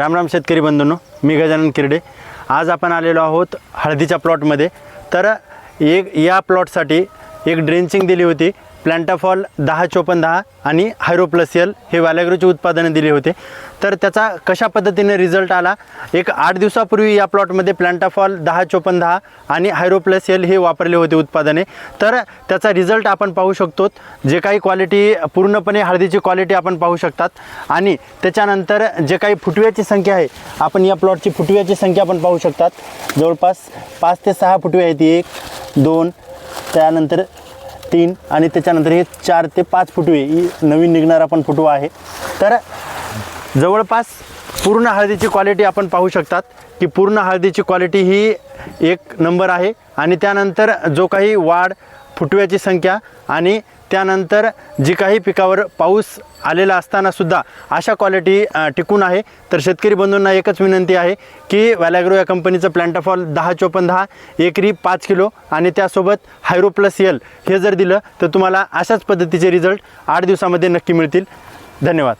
राम राम शेतकरी बंधूंनो मी गजानन किर्डे. आज आपण आलेलो आहोत हळदीच्या प्लॉटमध्ये तर एक या प्लॉटसाठी एक ड्रेंचिंग दिली होती. प्लॅन्टाफॉल दहा चोपन्न दहा आणि हायरोप्लसियल एल हे वॅलॅग्रोचे उत्पादनं दिले होते. तर त्याचा कशा पद्धतीने रिझल्ट आला? एक आठ दिवसापूर्वी या प्लॉटमध्ये प्लॅन्टाफॉल दहा चोपन्न दहा आणि हायरोप्लसियल एल हे वापरले होते उत्पादने. तर त्याचा रिझल्ट आपण पाहू शकतो. जे काही क्वालिटी पूर्णपणे हळदीची क्वालिटी आपण पाहू शकतात. आणि त्याच्यानंतर जे काही फुटव्याची संख्या आहे आपण या प्लॉटची फुटव्याची संख्या आपण पाहू शकतात. जवळपास पाच ते सहा फुटवे आहेत एक दोन त्यानंतर तीन आणि त्याच्यानंतर हे चार ते पाच फुटवे ही नवीन निघणारा पण फुटवा आहे. तर जवळपास पूर्ण हळदीची क्वालिटी आपण पाहू शकतात की पूर्ण हळदीची क्वालिटी ही एक नंबर आहे. आणि त्यानंतर जो काही वाढ फुटव्याची संख्या आणि त्यानंतर जी काही पिकावर पाऊस आलेला असतानासुद्धा अशा क्वालिटी टिकून आहे. तर शेतकरी बंधूंना एकच विनंती आहे की वॅलॅग्रो या कंपनीचं प्लॅन्टाफॉल दहा चोपन्न दहा एकरी पाच किलो आणि त्यासोबत हायरो प्लस एल हे जर दिलं तर तुम्हाला अशाच पद्धतीचे रिझल्ट आठ दिवसामध्ये नक्की मिळतील. धन्यवाद.